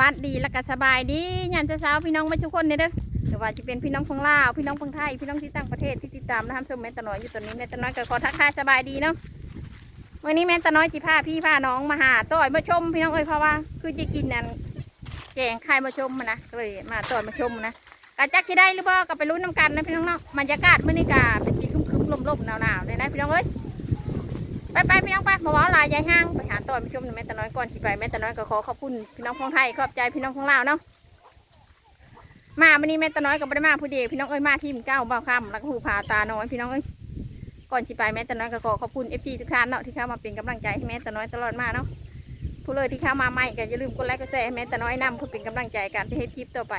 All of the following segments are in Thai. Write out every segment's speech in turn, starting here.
วัสดีและก็สบายดียามเช้าพี่น้องมาทุกคนเนี่ยเด้อไม่ว่าจะเป็นพี่น้องฝั่งลาวพี่น้องฝั่งไทยพี่น้องที่ต่างประเทศที่ติดตามนะครับชมแม่ตะน้อยอยู่ตอนนี้แม่ตะน้อยก็ขอทักทายสบายดีเนาะวันนี้แม่ตะน้อยจีพาพี่พาน้องมาหาต่อยมาชมพี่น้องเอ้ยเพราะว่าคือจะกินนั่นแกงไข่มาชมมานะก็เลยมาต่อยมาชมนะกะจักที่ได้หรือเปล่าก็ไปลุ้นน้ำกันนะพี่น้องเนาะบรรยากาศมื้อนี้กาเป็นสีครึ้มๆลมๆหนาวๆเลยนะพี่น้องเอ้ย ไปไปพี่น้องไปมาว้าลายยายห้างไปหาต่อยมาชมหน่อยแม่ตะน้อยก่อนสิไปแม่ตะน้อยก็ขอขอบคุณพี่น้องของไทยขอบใจพี่น้องของลาวเนาะมาวันนี้แม่ตะน้อยก็บ่ได้มาผู้เดียวพี่น้องเอ้ยมาทีมเก้าบ่าวคำแล้วก็ผู้พาตาน้อยพี่น้องเอ้ยก่อนสิไปแม่ตะน้อยก็ขอขอบคุณเอฟซีทุกท่านเนาะที่เข้ามาเป็นกำลังใจให้แม่ตะน้อยตลอดมาเนาะผู้เลยที่เข้ามาใหม่ก็อย่าลืมกดไลค์กดแชร์ให้แม่ตะน้อยนำเพื่อเป็นกำลังใจการที่เฮ็ดคลิปต่อไป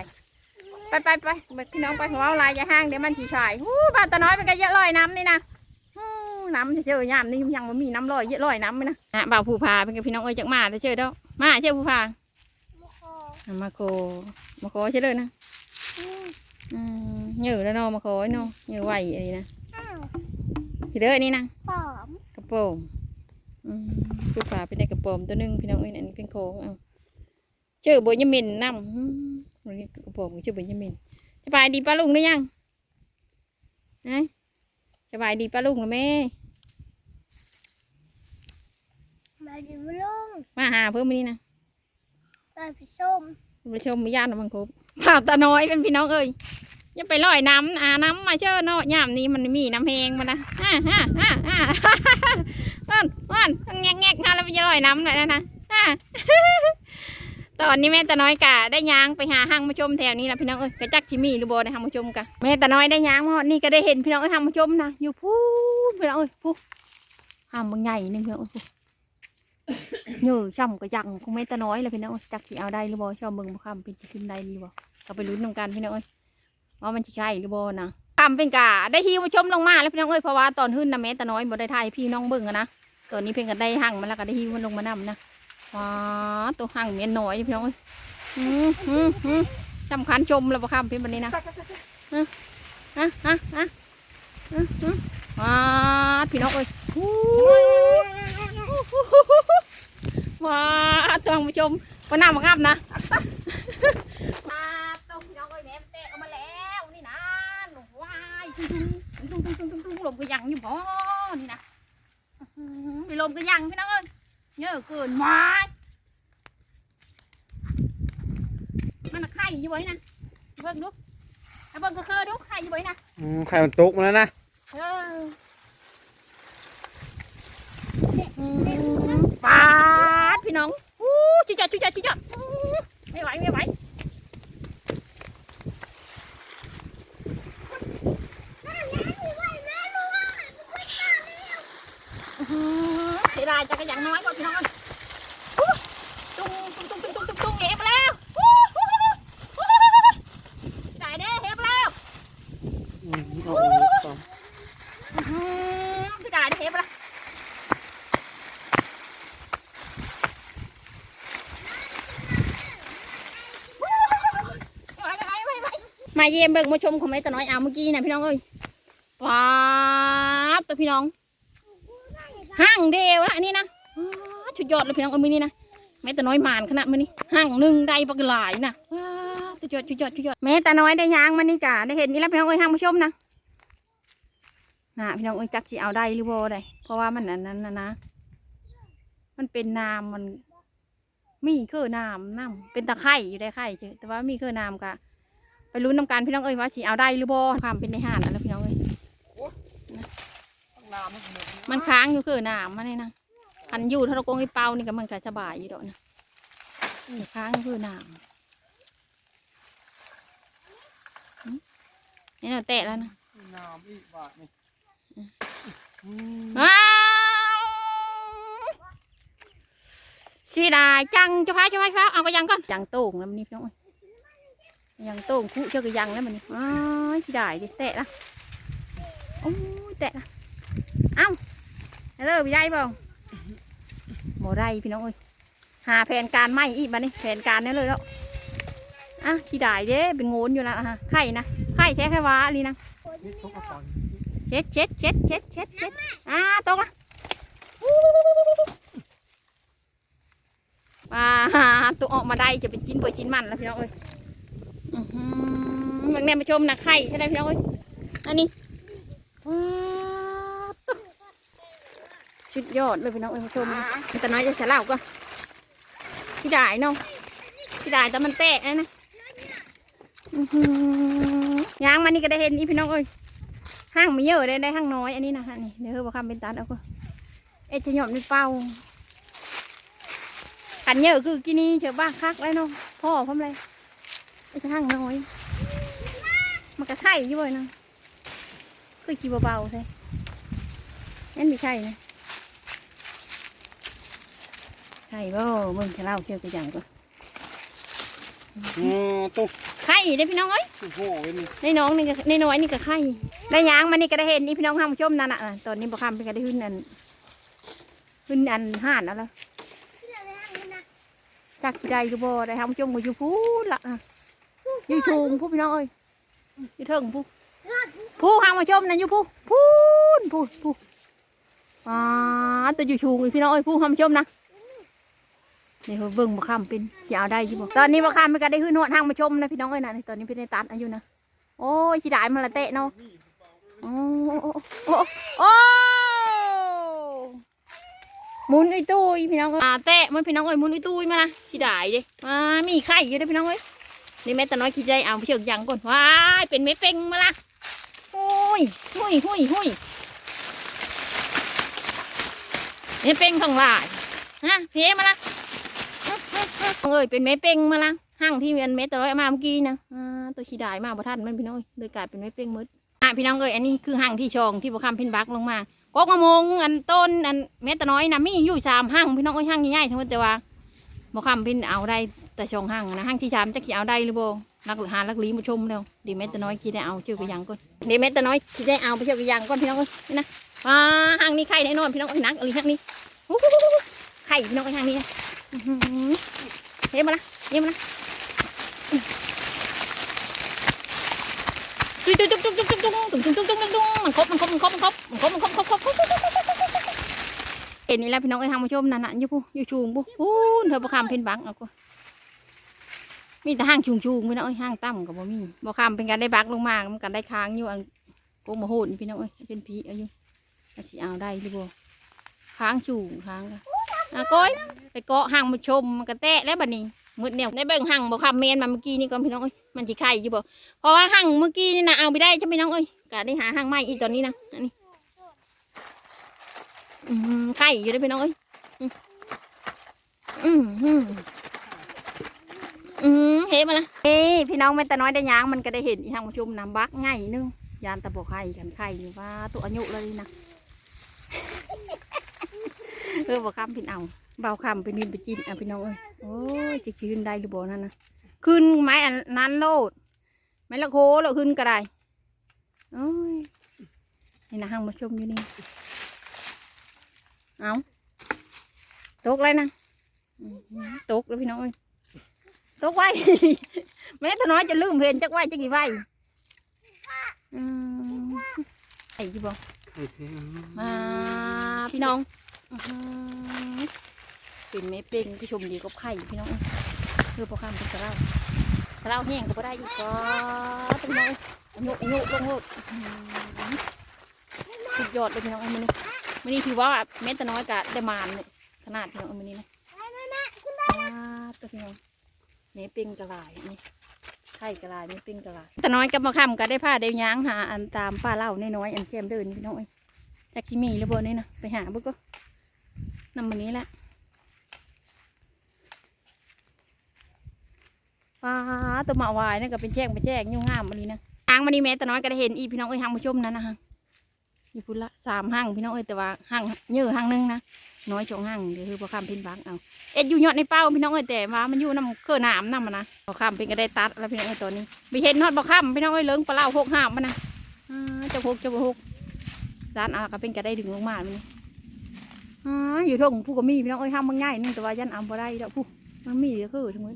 ไปไปไปพี่น้องไปมาว้าลายยายห้างเดี๋ยวมันสิชายฮู้บ่าตะน้อยเป็นก็เยอะลอยน้ำนี่นะอู้ น้ำเชื่อยามนี่ยังมันมีน้ำลอยเยอะลอยน้ำไหมนะอะบ่าวผู้พาเป็นกับพี่น้องเอ้ยจากมาเชื่อเด้อมาเชื่อผู้พาอะมาโคมาโคเชื่อเลยนะอืมเหนื่อยแล้วเนาะมาโคเนาะเหนื่อยไหวอะไรนะพี่เด้อนี่นะปอมกระโปรงอืมผู้พาเป็นในกระโปรงตัวหนึงพี่น้องเอ้ยอันนี้เป็นโค้งเอาเชื่อโบยมินน้ำอืมอันนี้กระโปรงชื่อโบยมินสบายดีป้าลุงหรือยังนะสบายดีป้าลุงหรือแม่ มา ดิมลุงมาหาเพิ่มมานี่นะตาพี่ส้มไปชมมิญาณมังคุบผ่าตาน้อยเป็นพี่น้องเอ้ยอย่าไปลอยน้ำอาน้ำมาเชื่อเนาะยามนี้มันมีน้ำแหงมานะฮ่าฮ่าฮ่าฮ่าวันวันแงกแงกมาแล้วไปจะลอยน้ำหน่อยนะนะฮ่าตอนนี้แม่ตาน้อยกะได้ยางไปหาห้างมาชมแถวนี้นะพี่น้องเอ้ยกระจักชิมีหรือโบได้ห้างมาชมกะแม่ตาน้อยได้ยางมาฮอดนี่ก็ได้เห็นพี่น้องเอ้ยห้างมาชมนะอยู่พูนพี่น้องเอ้ยพูห้างบางใหญ่นึงพี่น้องเอ้ยพู เหนื่อช่ำกระยังคงแม่ตาน้อยเลยพี่น้องจักสิเอาได้หรือโบชอบเบิ่งบ่คำเป็นสิขึ้นได้หรือโบก็ไปลุ้นนำกันพี่น้องเอ้ยว่ามันจะใช่หรือโบนะคำเป็นกะได้ฮิวมาชมลงมาแล้วพี่น้องเอ้ยเพราะว่าตอนขึ้นนะแม่ตาน้อยบ่ได้ถ่ายพี่น้องเบิ่งนะตอนนี้เพิ่นก็ได้หั่งมาแล้วก็ได้ฮิวมันลงมานำนะว้าตัวหั่งเมียน้อยพี่น้องเอ้ยอืมอืมอืมสำคัญชมแล้วบ่คำเพิ่นบันนี้นะฮะฮะฮะฮะฮะฮะ ว้าพี่น้องเอ้ยอู้ว้าตัวผู้ชมว่าน้ำมังอับนะมาต้มพี่น้องเอ้ยแม่เตะออกมาแล้วนี่นะว้ายตุ้งตุ้งตุ้งตุ้งตุ้งลมก็ยังอยู่บ่นี่นะลมีลมก็ยังพี่น้องเอ้ยเยอะเกินว้ายมันน่ะไข่อยู่ไว้นะเบิ่งดูเอาเบิ่งก็คือดูไข่อยู่ไว้นะอืมไข่มันตกมาแล้วนะ ปาดพี่น้องอู้จุจัดจุจัดจุจัดไม่ไหวไม่ไหวเสียดายจักรยานน้อยกว่าพี่น้องเอ้ยตุ้งตุ้งตุ้งตุ้งตุ้งตุ้งตุ้งเอ๋มาแล้วอู้หูหูหูหูหูหูได้เด้เฮ็บแล้ว อืมเอาออกก่อน อื้อหือพี่ได้เด้เฮ็บแล้วมา เยี่ยมเบิ่งมาชมของแม่ตะน้อยเอาเมื่อกี้นะพี่น้องเอ้ยว้าวตัวพี่น้องห้างเดียวละอันนี้นะชุดยอดเลยพี่น้องเอามือนี้นะแม่ตะน้อยหมานขนาดมือนี้ห้างหนึ่งได้ปากหลายนะว้าวชุดยอดชุดยอดชุดยอดแม่ตะน้อยได้ยางมานี่กะได้เห็นนี่แล้วพี่น้องเอ้ยห้างมาชมนะนะพี่น้องเอ้ยจักสิเอาได้หรือบ่ได้ เพราะว่ามันอันนั้นนะนะมันเป็นน้ำมันมีคือน้ำน้ำเป็นตะไคร่อยู่ได้ไข่เจอแต่ว่ามีคือน้ำกะ ไปลุ้นน้ำกันพี่น้องเอ้ยว่าสิเอาได้หรือบ่ความเป็นในห่านนั่นแหล้วพี่น้องเอ้ยมันค้างอยู่คือน้ำมันนี่นะอันอยู่ถ้าเราโกงไอ้เปานี่ก็มันก็สบายอยู่ดอกนะนี่ค้างอยู่คือน้ำหึนี่เราแตะแล้วนะน้ำอีกบาทนี่ว้าวสีดายจังเจะพาเจะพาเจะพาเอากระยังก่อนยังโต่งแล้วมันนี่พี่น้องเอ้ ยังโตงคู่เจ้ากระยังแล้วมันนี่อ้ายสีดายดิแตะละโอ้ยแตะละเอ้าฮัลโหลพี่ได้บ่บ่ได้พี่น้องเอ้ยหาแผนการไม่อีกมานี่แผนการนี่เลยแล้วอะสีดายเด้เป็นโงนอยู่นะฮะไข่นะไข่แท้แค่ว้าลีนะนี่ตกกระป๋องเช็ดเช็ดเช็ดเช็ดเช็ดเช็ดอ่าตกละปลาตัวออกมาได้จะเป็นชิ้นเปชิ้นมันแล้วพี่น้องเอ้ย อื้อหืองแนมาชมนะไข่ใช่ไหมพี่น้องเอ้ยอันนี้ว้าตุ๊ชุดยอดเลยพี่น้องเอ้ยมาชมแต่น้อยจะเสล่าก็พี่ได้เนาะพี่ได้แต่มันแตะนะนะอื้อหือยางมันนี่ก็ได้เห็นนี่พี่น้องเอ้ยห้างไม่เยอะได้ได้ห้างน้อยอันนี้นะฮะนี่เดี๋ยวเฮ้ยบอกคำเป็นตัดเอาก็เอจะหย่อมในเป้ากันเยอะคือกินนี่เจอบ้าคักเลยเนาะพ่อพร้อมเลย ไอ้ช่างน้อย มันก็ไข่อยู่เลยเนาะคือขี้เบาๆใช่นั่นไม่ใช่นะไข่บ่มึงจะเล่าเกี่ยวกับอย่างก็อ๋อตุ๊กไข่ได้พี่น้องเอ้ยโอ้โหเว้ยนี่ในน้องนี่ก็ในน้อยนี่ก็ไข่ได้ยางมันนี่ก็ได้เห็นนี่พี่น้องห้ามชมนั่นน่ะอะตอนนี้บ่คำเป็นก็ได้ขึ้นอันขึ้นอันห่านอะไรจากที่ใดก็บ่ได้ทำจมก็อยู่พูดละ อยู่ชูงพูดพี่น้องเอ้ยอยู่เทิงพูพูทางมาชมนั่นอยู่พูพูนพูพูอ่าตัวอยู่ชูงพี่น้องเอ้ยพูทำชมนะนี่เขาเบิ่งบ่คำเป็นจะเอาได้ยี่บ่ตอนนี้บ่คำไม่ก็ได้ขึ้นหัวทางมาชมนะพี่น้องเอ้ยนะตอนนี้เป็นในตัดอายุนะโอ้ยจีได้มันละเตะเนาะโอ้โอ้โอ้หมุนอุ้ยตุ้ยพี่น้องเอ้ยอ่าเตะมันพี่น้องเอ้ยหมุนอุ้ยตุ้ยมาละสิได้เด้มามีไข่อยู่ด้พี่น้องเอ้ย นี่แม่ตาน้อยคิดใจเอาเชือกยังก่อนว้ายเป็นเม็ดเป่งมาละโอ้ยหุยหุยหุยเม็ดเป่งทองหลายฮะเพมาละอึ๊บอึ๊บอึ๊บเอ้ยเป็นเม็ดเป่งมาละห้างที่เมียนเม็ดตาน้อยเอามาเมื่อกี้นะอ่าตัวขี้ได้มาบ่ทันมันพี่น้องเอ้ยเลยกลายเป็นเม็ดเป่งหมดอะพี่น้องเอ้ยอันนี้คือห้างที่ชองที่บ่คำเพินบักลงมากกมะมงอันต้นอันเม็ดตะน้อยนะมีอยู่สามห้างพี่น้องเอ้ยห้างใหญ่ๆทั้งหมดแต่ว่าบ่คำเป็นเอาได้ แต่ชงห้างนะห้างที่สามจะขี่เอาได้หรือบ่นักหาลักลีมาชมแล้วดีเม็ดตน้อยคิดได้เอาเชื่อกระยังก่อนดีเม็ดตน้อยคิดได้เอาไปเชื่อกระยังก่อนพี่น้องเอ้ยนี่นะอ่าห้างนี้ไข่แน่นอนพี่น้องเอ้ยนักอะไรห้างนี้ไข่พี่น้องเอ้ยห้างนี้นะเฮ้ยมาละเฮ้ยมาละจุ๊จุ๊จุ๊จุ๊จุ๊จุ๊จุ๊จุ๊จุ๊จุ๊จุ๊จุ๊จุ๊มันครบมันครบมันครบมันครบมันครบมันครบมันครบครบเห็นนี่แหละพี่น้องไอ้ทางผู้ชมนั่นน่ะอยู่ผู้อยู่ชูงผู้พูนเธอประคำเพ่นบังเอาก็ มีแต่ห้างชูงชูงพี่น้องเอ้ยห้างต่ำกับบ่มีบ่คำเป็นการได้บักลงมามันกันได้ค้างอยู่อันโกงมาโหดนี่พี่น้องเอ้ยเป็นผีอายู่เอาสิเอาได้หรือบ่ค้างชูงค้างอะก้อยไปเกาะห้างมาชมมันก็แตะแล้วบัดนี้มืดเนี่ยในเบิ่งห้างบ่คำเมนมาเมื่อกี้นี่ก่อนพี่น้องเอ้ยมันสิไข่อยู่บ่เพราะว่าห้างเมื่อกี้นี่นะเอาไปได้ใช่ไหมน้องเอ้ยก็ได้หาห้างใหม่อีกตอนนี้นะอันนี้ไข่อยู่ได้พี่น้องเอ้ยอืมอืม อืมเฮ้มาละเฮ้พี่น้องแม่ตาน้อยได้ยางมันก็ได้เห็นอีทางประชุมน้ำบักไงนึงยานตะบอกไข่กันไข่นี่ว่าตัวอายุเลยนะเออบอกคำพินเอาเบาคำไปนินไปจินอะพี่น้องเอ้ยโอ้ยจะขึ้นได้หรือบ่นั่นนะขึ้นไม้อันนั้นโลดไม้ละโคแล้วขึ้นก็ได้โอ้ยนี่นะห้างมาชมอยู่นี่เอาตกเลยนะตกแล้วพี่น้องเอ้ย ตกไว้ไม่ได้ถน้อยจะลืมเพนจักไว้จักกี่ไว้อืมไอ้ที่บอกไข่เสียมาพี่น้องอื้อหือเป็นไม่เป็นผู้ชมดีก็ไข่พี่น้องเอ้ยเพื่อประคำเป็นกระเล่ากระเล่าแห้งก็บ่ได้อีกก็พี่น้องเอ้ยอายุอายุลงโลดอื้อหือสุดยอดเลยพี่น้องเอ้ยมันนี่มันนี่ถือว่าเม็ดตะน้อยกะได้มานเลยขนาดเนาะมันนี่นะว้าตัวพี่น้อง เมปิ้งกระลายนี่ไข่กระลายเมปิ้งกระลายตะน้อยกับมาคำก็ได้ผ้าได้ยางหาอันตามป้าเล่าน้อยๆอันเข้มเดินพี่น้อยจากที่มีหรือบ่นี่นะไปหาบุกก็นำมันนี้แหละว้าตัวหมาวายนี่ก็เป็นแจ้งเป็นแจ้งยุ่งงามมันนี้นะหางมันนี่แม่แตะน้อยก็ได้เห็นอีพี่น้องเอ้ยหางผู้ชมนั่นนะฮะ อยู่พุ่นละสามห้างพี่น้องเอ้ยแต่ว่าห้างเยอะห้างหนึงนะน้อยสองห้างเดี๋ยวคือพอข้ามเพินบักเอาเอ็ดอยู่ยอดในเป้าพี่น้องเอ้ยแต่ว่ามันอยู่น้ำเครือน้ำน้ำมันนะพอข้ามเพินก็ได้ตัดแล้วพี่น้องเอ้ยตอนนี้ไปเห็นนอดบ่ข้ามพี่น้องเอ้ยเลิ้งปลาเล่าหกห้ามมันนะอ่าเจะหกเจะหกด้านอาก็เป็นก็ได้ดึงลงมามันนี่อ่าอยู่ทงผู้ก็มีพี่น้องเอ้ยห้ามบางง่ายนึงแต่ว่ายันเอาบ่ได้ดอกผู้มันมีก็คือทั้งหมด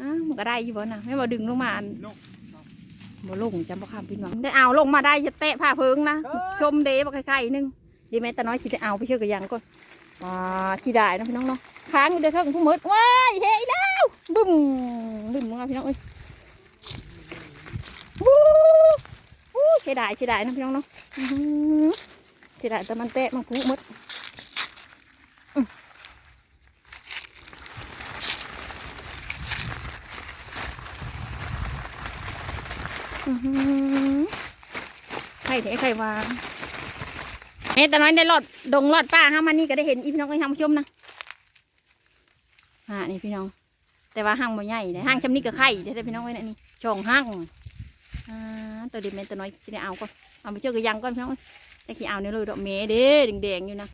อ่ามันก็ได้อยู่บ่นะไม่มาดึงลงมาอัน บ่ลงจำบ่คำพี่น้องได้เอาลงมาได้จะเตะผ้าเพิงนะชมเดบ่ไข่ๆนึงดีไหมตาน้อยสิได้เอาไปเชื่อกับยังก่อนอ่าที่ได้เนาะพี่น้องเนาะค้างอยู่เด้อเทิงผู้มืดว้ายเฮ้ยแล้วบึ้มบึ้มมึงเอาพี่น้องเอ้ยวู้วู้เสียดายเสียดายนะพี่น้องเนาะอื้อหือเสียดายแต่มันเตะมันพุมืดอื้ออื้อหือ ไข่เทไข่วางเอ๊ะแต่น้อยได้หลอดดงหลอดป้าห้ามันนี่ก็ได้เห็นอีพี่น้องเอ้ยทำชมนะอ่านี่พี่น้อง แต่ว่าห้างบ่ใหญ่เลยห้างชำนี้ก็ไข่เด้พี่น้องไว้นะนี่ช่องห้างอ่าตัวเด็กแม่ตัวน้อยสิได้เอาก่อนเอาไปเชื่อกระยังก่อนพี่น้องเอ้ขี้เอาเนี่ยเลยดอกเมเด้แดงๆอยู่นะ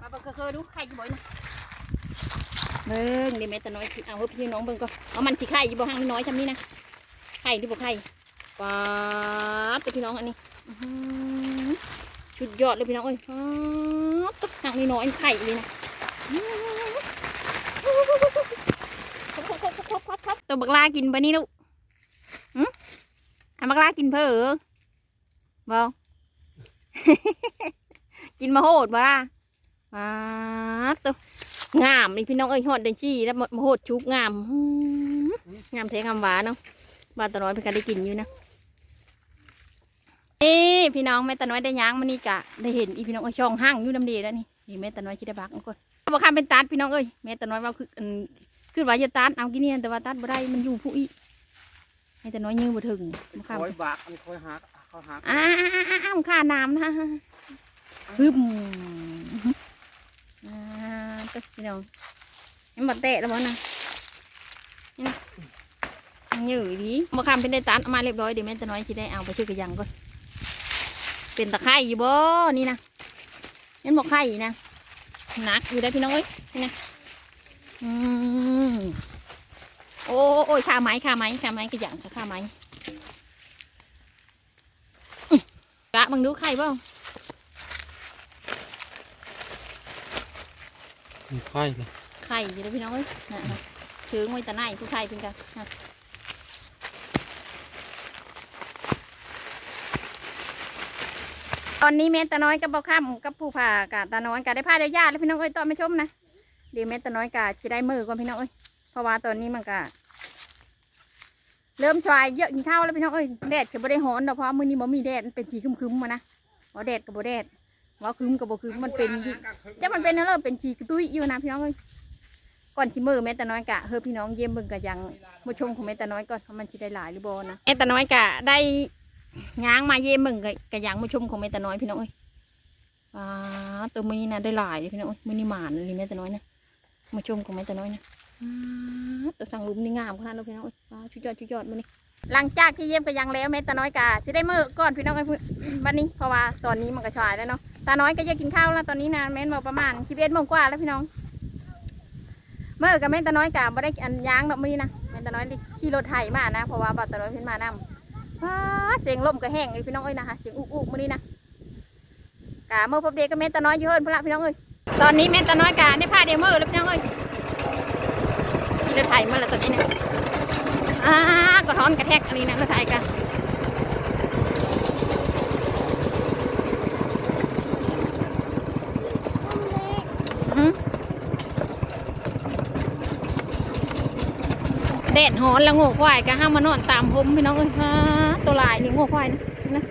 มามา เคยดูไข่ยู่บ่อยนะเบิ่งเดี๋ยวแม่ตัวน้อยเอาเพื่อพี่น้องเบิ่งก่อนเอามันสิไข่ยู่บ่ห้างน้อยชำนี้นะไข่หรือบ่ไข่ป๊าบตัวพี่น้องอันนี้อื้อหือสุดยอดเลยพี่น้องเอ้ยอ๋อตกหนังนี่น้อยไข่เลยนะตัวบักลากินไปนี่ลูกหืมอันบักลากินเพื่อบ่กินมาโหดบ่ล่ะ มาตัวงามนี่พี่น้องเอ้ยหอดเดนชี่แล้วมาโหดชุกงามอื้องามแท้งามหวานเนาะบ้านตะน้อยเพิ่นก็ได้กินอยู่นะเอ้พี่น้องแม่ตาน้อยได้ย่างมานี่กะได้เห็นอีพี่น้องเอ้ยช่องห้างอยู่ลำเดีแล้วนี่นี่แม่ตาน้อยชิได้บักทุกคนบอกคำเป็นตัดพี่น้องเอ้ยแม่ตาน้อยว่าคืออันคือว่าจะตัดเอากินเนี่ยแต่ว่าตัดบ่ได้มันอยู่ผู้อีแม่ตาน้อยยื้อบ่ถึงบอกคอยคำบากอันคอยหักเขาหักอ้าอ้าอ้าค่าน้ำนะฮึบอ่า ตัวพี่น้องยังบ่เตะแล้วบ่นะนี่นะยังอยื้อดีบอกคำเป็นได้ตัดเอามาเรียบร้อยเดี๋ยวแม่ตาน้อยชิได้เอาไปช่วยกระยังก่อนเป็นตะไคร่อยู่บ่นี่นะนั่บอกไข่นะหนักอยู่ได้พี่น้องเอ้ยนี่นะอืมโอ้โอ้ยขาไม้ขาไม้ขาไม้กระยังกับขาไม้กะมึงดูไข่บ่ ไข่เลยไข่อยู่ได้อพี่น้องเอ้ยนะนะถือไว้ตะไนผู้ไข่เป็นกันนะตอนนี้แม่ตาน้อยกับบ่ข้ามกับผู้ผ่ากะตาน้อยกะได้พาได้ญาติแล้วพี่น้องเอ้ยตอนไม่ชมนะเดี๋ยวแม่ตาน้อยกะจะได้มือก่อนพี่น้องเอ้ยเพราะว่าตอนนี้มันกะเริ่มชวายเยอะกินข้าวแล้วพี่น้องเอ้ยแดดจะบ่ได้ฮ้อนดอกเพราะมื้อนี้บ่มีแดดมันเป็นสีคึมๆมานะว่าแดดกับบ่แดด ว่าครึมกับบ่ครึมมันเป็นจะมันเป็นอะไรเป็นสีกตุ้ยอยู่นะพี่น้องเอ้ยก่อนที่มือแม่ตาน้อยกะเฮ้อพี่น้องเยี่ยมเบิ่งกะยังมาชมของแม่ตาน้อยก่อนว่ามันสิได้หลายหรือบ่นะแม่ตาน้อยกะได้ย่างมาเยี่ยมเบิ่งกะกะยังมาชมของแม่ตาน้อยพี่น้องเอ้ยอ่าตัวมือนี้นะได้หลายเลยพี่น้องเอ้ยมือนี้หมานเลยแม่ตาน้อยนะมาชมของแม่ตาน้อยนะอ่าตัวสั่งลุมนี่งามขนาดนั้นพี่น้องเอ้ยอ่าชุดยอดชุดยอดมือนี้หลังจากที่เยี่ยมกะยังแล้วแม่ตาน้อยกะสิได้มือก่อนพี่น้องเอ้ยวันนี้เพราะว่าตอนนี้มันก็ชายแล้วเนาะ ตาน้อยก็จะกินข้าวแล้วตอนนี้นะแม่นบอกประมาณสิบเอ็ดโมงกว่าแล้วพี่น้อง เมื่อกับแม่ตาน้อยกะไม่ได้อันย่างดอกมือนี้นะแม่ตาน้อยได้ขี่รถไถมานะเพราะว่าบัตรตาน้อยเพิ่นมานำว้าเสียงลมก็แห้งเลยพี่น้องเอ้ยนะคะเสียงอุกอุกมื้อนี้นะกาเมื่อพบเด็กก็แม่ตาน้อยอยู่เฮินพนละพี่น้องเอ้ยตอนนี้แม่ตาน้อยกาได้พาเดยวมือแล้วพี่น้องเอ้ยขี่รถไถมาแล้วตอนนี้นะอ่ากระท้อนกระแทกอันนี้นะรถไถกัน แดดหอนแล้วโง่ควายก็ห้ามมานอนตามผมพี่น้องเอ้ยฮะตัวลายนี่โง่ควายนะนะ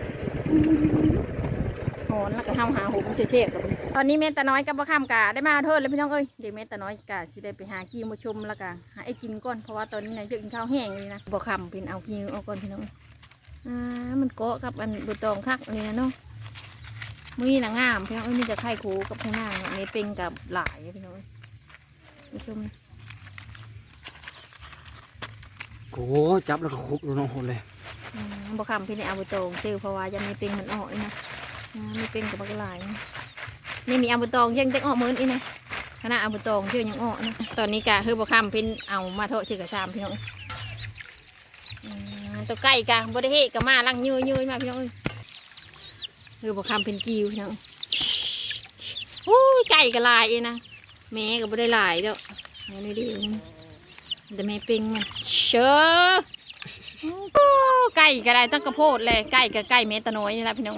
หอนแล้วก็ห้ามหาผมเชี่ยๆกับตอนนี้เมตาน้อยกับบ่ข้ามกาได้มาเทิดแล้วพี่น้องเอ้ยเดี๋ยวเมตาน้อยกาสิได้ไปหากินมาชมแล้วก็หาไอ้กินก่อนเพราะว่าตอนนี้นายจะกินข้าวแห้งเลยนะบ่ข้ามเป็นเอาพิวเอาก่อนพี่น้องอ่ามันเกาะกับอันบุตองคักเลยนะเนาะมือหนะงามพี่น้องเอ้ยมีแต่ไข่คูกับข้างหน้าเนี่ยเป็นกับหลายพี่น้องเอ้ยมาชมนะ โอ้จับแล้วก็คุบลงน้องหดเลยอืมบ่คำพี่นี่เอาไปตรงซื้อเพราะว่ายังมีเป็นมันออกเลยนะอ่ามีเป็นกับบักหลายนะนี่มีอาไปตองยังจะออกเหมือนอีนะขณะอาไปตองเชื่อยังออกนะตอนนี้กะคือบ่คำพิ่นเอามาโทษชื่อกระซามพี่น้องอืมตัวไก่กะบ่ได้เฮกะมาลังยืยืมาพี่น้องเอ้ยคือบ่คำเพิ่นกิวพี่น้องโอ้ยไก่ก็หลายอีนะแม่ก็บ่ได้หลายเด้อแม่นี่ ดีแต่แม่เป็นมันเชอไก่ก็ได้ตั้งกระโพดเลยไก่กับไก่เมตะน้อยนี่แหละพี่น้อง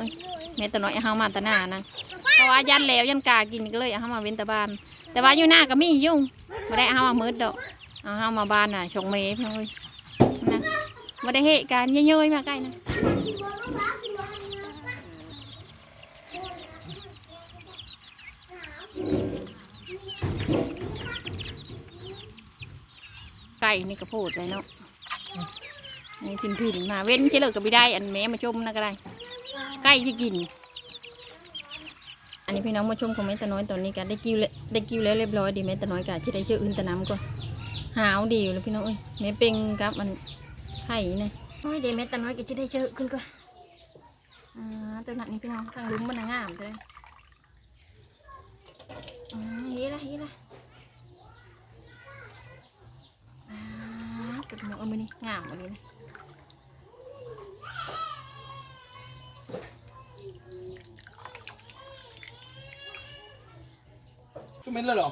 เมตะน้อยเอาเฮามาตะหน้านะเพราะว่ายันแล้วยันกากินก็เลยเอาเฮามาเว้นตะบ้าน แต่ว่าอยู่หน้าก็มียู่ไม่ได้เอาเฮามามืดดอกเอาเฮามาบ้านน่ะชงเมย์พี่น้องนะไม่ได้เหตุการณ์เยอะๆมาใกล้นะ ไก่นี่กระโพดเลยเนาะนี่ถิ่นถิ่นมาเว้นเฉลิกก็ไม่ได้ อันแม่มาชมนะก็ได้ไก่จะกิน อันนี้พี่น้องมาชมคอมเมนต์ตะน้อยตอนนี้กันได้กิ้วแล้วได้กิ้วแล้วเรียบร้อยดีแม่ตะน้อยกะที่ได้เชื่ออื่นตะน้ำก่อนหาวดีอยู่แล้วพี่น้องเอ้ยแม่เป็งกับมันไข่นะโอ้ยเดี๋ยวแม่ตะน้อยก็จะได้เชื่อขึ้นก่อนอ่าตัวหนักนี่พี่น้องทางลุมมันน่ะงามเลยอ่าเฮ้ยละเฮ้ยละอ่า กระดูกเอามือนี่งามอันนี้นะก็ไม่เลยหรอ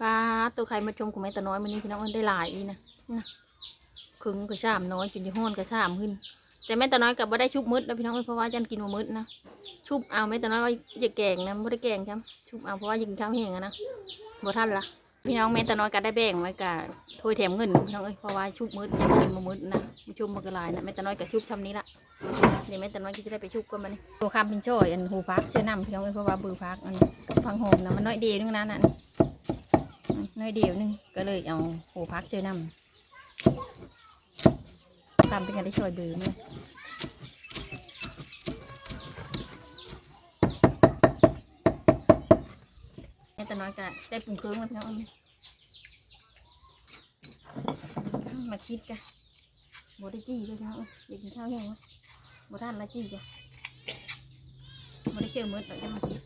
ปลาตัวใครมาชมกูไม่ตะน้อยมันนี้พี่น้องเอ้ยได้หลายอีนะนะขึงก็ชามน้อยจนยี่ห้อนก็ชามขึ้น แต่แม่ตะน้อยกับบ่าได้ชุบมืดแล้วพี่น้องเอ้เพราะว่าจันกินมามืดนะชุบเอาแม่ตะน้อยว่าอย่าแกงนะไม่ได้แกงจ้ำชุบเอาเพราะว่ายิงข้าวแห้งอะนะบ่ทันละพี่น้องแม่ตะน้อยก็ได้แบ่งไว้กับถ้วยแถมเงินพี่น้องเอ้ยเพราะว่าชุบมืดยังกินมามืดนะมาชุบมากระลายนะแม่ตะน้อยกับชุบทำนี้ละเดี๋ยวแม่ตะน้อยก็จะได้ไปชุบกันมานี่ตัวคำเป็นช่อยอันหูพักเชื่อน้ำพี่น้องเอ้ยเพราะว่าบือพักอันกังโหมนะมันน้อยดีนึงนะนั่น น้อยเดียวนึงก็เลยเอาโหพักเจอนำตามเป็นการได้ช่วยเบือมั้ยแม่แต่น้อยก็ได้ปรุงเครื่องแล้วพี่น้องมาคิดกันบได้จี้เลยพี่น้องอยากกินข้าวแห้งวะบท่านละจี้จ้ะบได้เชื่อมืดหรอกจะมาคิด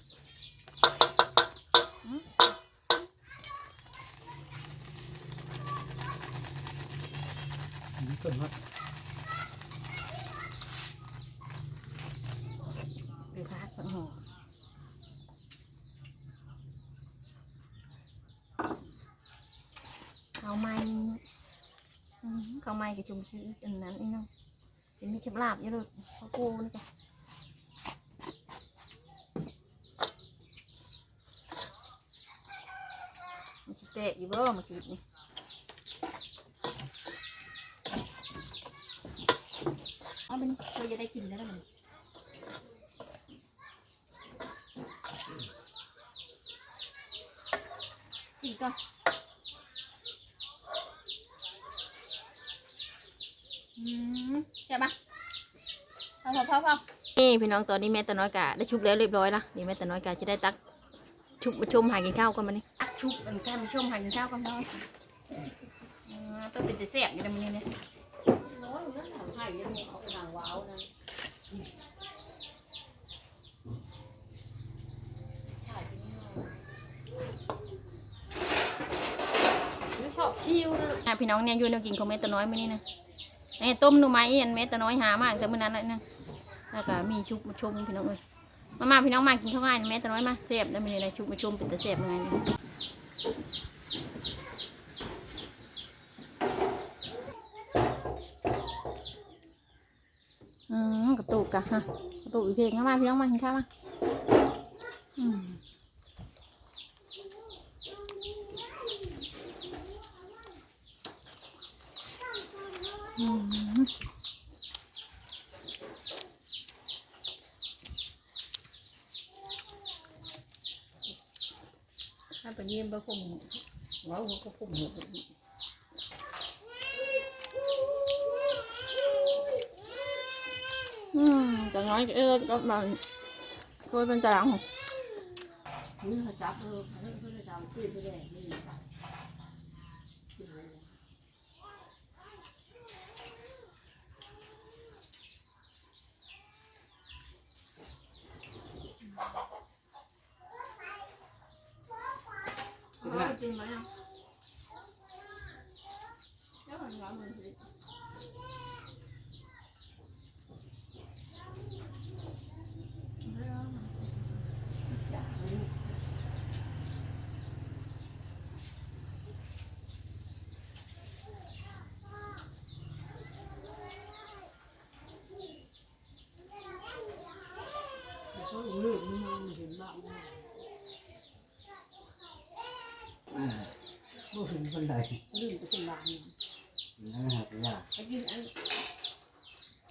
เกิดมาหรือพักฝังหัวเขาไม้เขาไม้กับชมพู่อันนั้นนี่เนาะเป็นมีเข็บลาบเยอะเลยเขาโก้นี่จ้ะมันคิดเตะอยู่บ้อมาคิดนี่ เอาเป็นเราจะได้กินแล้วมันสี่ก่อนอืมใช่ปะพอพอพอพอนี่พี่น้องตอนนี้แม่ตะน้อยกะได้ชุบแล้วเรียบร้อยละนี่แม่ตะน้อยกะจะได้ตักชุบมาชมหากินข้าวกันมานี่ตักชุบมันการมาชมหากินข้าวกันน้อยอ่าต้องเป็นแต่แซ่บอยู่นะมันนี่เนี่ยน้ อยนั่นหนังไผ่ยังเอาไปหนังว้าวนะชอบชิวนะพี่น้องเนี่ยอยูแนวกินของแม่ตะน้อยมานี่นะไอ้ต้มหนูไม้อันแม่ตะน้อยหามากแต่เมื่อนั้นแหละนะแล้วก็มีชุบมาชมพี่น้องเอ้ยมามาพี่น้องมากินข้าวง่ายแม่ตะน้อยมาเสียบได้มีอะไรชุบมาชมเป็นตะเสียบยังไงอืมกระตุกกะ ฮะตุกอีเพลงเข้ามาพี่น้องมากินข้าวมาถ้าเป็นเยี่ยมก็คงว้าวก็คง ก็มันช่วยเป็นจางนี่เขาจับเออเขาเขาจะทำซีดไปเลยนี่จริงไหมอ่ะเจ้าหน้าที่ บ้างบ่เห็นคนใดลืมไปเป็นบ้านนะครับยากไปกินอัน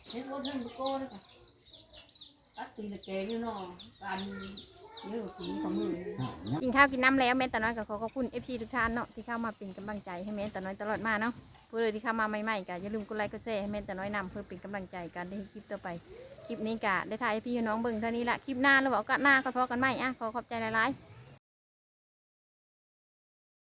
เห็นว่าท่านโก้เลยค่ะตัดตีตะแกรงนี่เนาะการเยอะกินของมือกินข้าวกินน้ำแล้วแม่ตาน้อยก็ขอขอบคุณเอฟซีทุกท่านเนาะที่เข้ามาเป็นกำลังใจให้แม่ตาน้อยตลอดมาเนาะ ผู้เลยที่เข้ามาใหม่ๆกันอย่าลืมกดไลค์กดแชร์ให้แม่ตาน้อยนำเพื่อเป็นกำลังใจกันได้คลิปต่อไปคลิปนี้กะได้ถ่ายให้พี่น้องเบิ่งเท่านี้ละคลิปหน้าแล้วบอกกันหน้าก็พอกันใหม่อะขอขอบใจหลายๆ